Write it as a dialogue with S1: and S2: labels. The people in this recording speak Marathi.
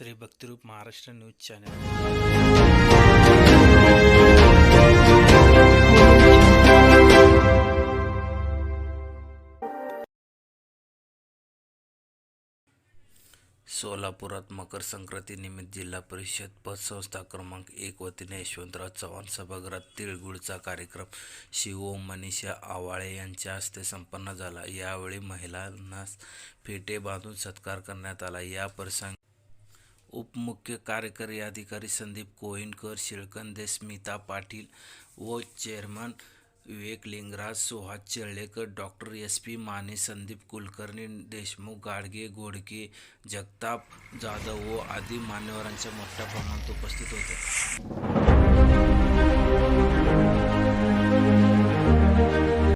S1: Shri Bhaktirup Maharashtra news channel. सोलापुरात मकर संक्रांतीनिमित्त जिल्हा परिषद पतसंस्था क्रमांक एक वतीने यशवंतराव चव्हाण सभागृहात तिळगुळचा कार्यक्रम शिवोम मनीषा आवाळे यांच्या हस्ते संपन्न झाला. यावेळी महिलांना फेटे बांधून सत्कार करण्यात आला. या प्रसंगी उपमुख्य कार्यकारी अधिकारी संदीप कोहिनकर शिळकंदे स्मिता पाटील व chairman Vivek Lingraj Suhas Chelalekar doctor S P Mane Sandeep Kulkarni Deshmukh Gadge Godke Jagtap Jadhav व आदी मान्यवरांच्या मोठ्या प्रमाणात उपस्थित होते.